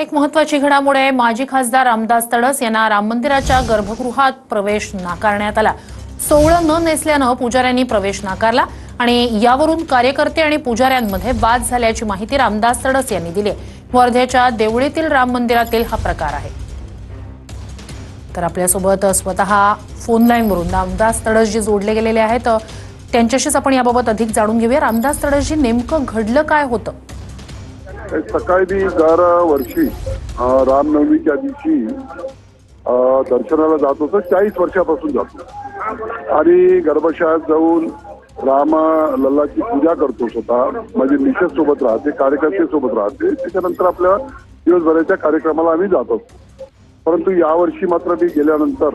एक महत्वाची घडामोड आहे. माजी खासदार रामदास तडस यांना राम मंदिराच्या गर्भगृहात प्रवेश नाकारण्यात आला. सोहळं न नेसल्यानं पुजाऱ्यांनी प्रवेश नाकारला आणि यावरून कार्यकर्ते आणि पुजाऱ्यांमध्ये वाद झाल्याची माहिती रामदास तडस यांनी दिली वर्ध्याच्या देवळीतील राम मंदिरातील हा प्रकार आहे. तर आपल्यासोबत स्वतः फोन लाईनवरून रामदास तडसजी जोडले गेलेले आहेत त्यांच्याशीच आपण याबाबत अधिक जाणून घेऊया. रामदास तडसजी नेमकं घडलं काय होतं? सकाळी मी दरवर्षी रामनवमीच्या दिवशी दर्शनाला जात होतं चाळीस वर्षापासून जातो आणि गर्भशाळेत जाऊन राम लल्लाची पूजा करतो स्वतः म्हणजे निशेष सोबत राहते कार्यकर्ते सोबत राहते त्याच्यानंतर आपल्या दिवसभराच्या कार्यक्रमाला आम्ही जात असतो. परंतु यावर्षी मात्र मी गेल्यानंतर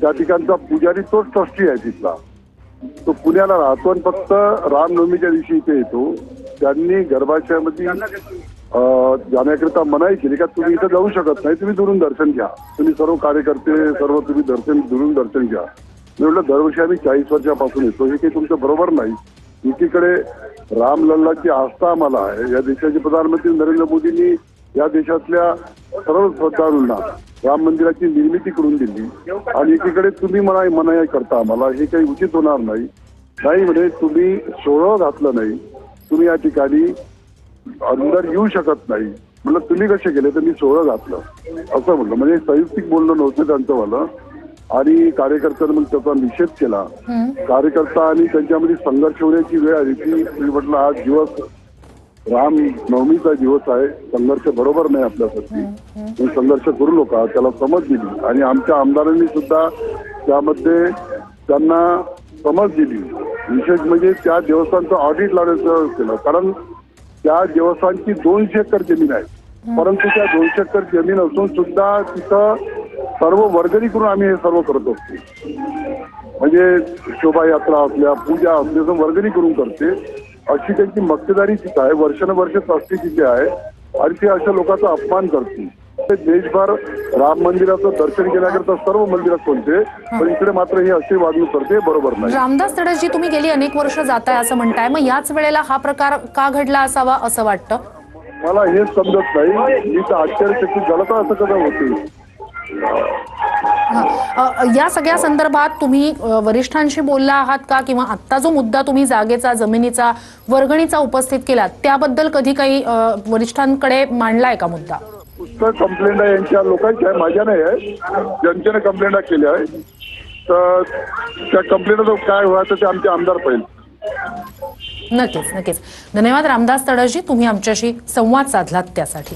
त्या ठिकाणचा पुजारी तोच ट्रस्टी आहे तिथला. तो पुण्याला राहतो आणि फक्त रामनवमीच्या दिवशी इथे येतो. त्यांनी गर्भाशयामध्ये जाण्याकरिता मनाई केली का तुम्ही इथं जाऊ शकत नाही तुम्ही दुरून दर्शन घ्या. तुम्ही सर्व कार्यकर्ते सर्व तुम्ही दर्शन दुरून दर्शन घ्या. मी म्हटलं दरवर्षी आम्ही चाळीस वर्षापासून येतो हे काही तुमचं बरोबर नाही. एकीकडे रामलल्लाची आस्था आम्हाला आहे. या देशाचे प्रधानमंत्री नरेंद्र मोदींनी या देशातल्या सर्व श्रद्धाळूंना राम मंदिराची निर्मिती करून दिली. आणि एकीकडे तुम्ही मनाई मनाई करता आम्हाला हे काही उचित होणार नाही. नाही म्हणजे तुम्ही सोळं घातलं नाही. तुम्ही या ठिकाणी अंदर येऊ शकत नाही. म्हणलं तुम्ही कसे गेले? तर मी सोळं घातलं. असं म्हटलं म्हणजे संयुक्तिक बोलणं नव्हतं त्यांचं मला. आणि कार्यकर्त्यांनी मग त्याचा निषेध केला. कार्यकर्ता आणि त्यांच्यामध्ये संघर्ष होण्याची वेळ आली की मी म्हटलं हा दिवस राम नवमीचा दिवस आहे. संघर्ष बरोबर नाही आपल्यासाठी. तुम्ही संघर्ष करू नका. त्याला समज दिली. आणि आमच्या आमदारांनी सुद्धा त्यामध्ये त्यांना समज दिली. विशेष म्हणजे त्या देवस्थानचं ऑडिट लावण्याचं केलं. कारण त्या देवस्थानची दोनशे एकर जमीन आहे. परंतु त्या दोनशे एकर जमीन असून सुद्धा तिथं सर्व वर्गणी करून आम्ही हे सर्व करत असतो. म्हणजे शोभायात्रा असल्या पूजा असल्या वर्गणी करून करते. अशी त्यांची मक्तेदारी तिथं आहे. वर्षानुवर्ष तस्ती तिथे आहे. आणि ते अशा लोकांचा अपमान करते देशभर राम मंदिराचं दर्शन केल्याकरता सर्व मंदिरात कोणते पण इकडे मात्र हे अशी वागणूक करते बरोबर नाही. रामदास तडसजी तुम्ही गेली अनेक वर्ष जाताय असं म्हणताय. मग याच वेळेला हा प्रकार का घडला असावा असं वाटतं? मला हेच समजत नाही. मी तर आश्चर्यचकित झालं तर असं कसं होते या सगळ्या संदर्भात तुम्ही वरिष्ठांशी बोलला आहात का? किंवा आत्ता जो मुद्दा तुम्ही जागेचा जमिनीचा वर्गणीचा उपस्थित केला त्याबद्दल कधी काही वरिष्ठांकडे मांडलाय का मुद्दा? पुस्तक कंप्लेंट आहे यांच्या लोकांची आहे माझ्या नाही आहे. जनतेने कंप्लेंट केली आहे तर त्या कंप्लेंट काय व्हायचं ते आमचे आमदार पाहिजे नक्कीच नक्कीच. धन्यवाद रामदास तडसजी तुम्ही आमच्याशी संवाद साधलात त्यासाठी.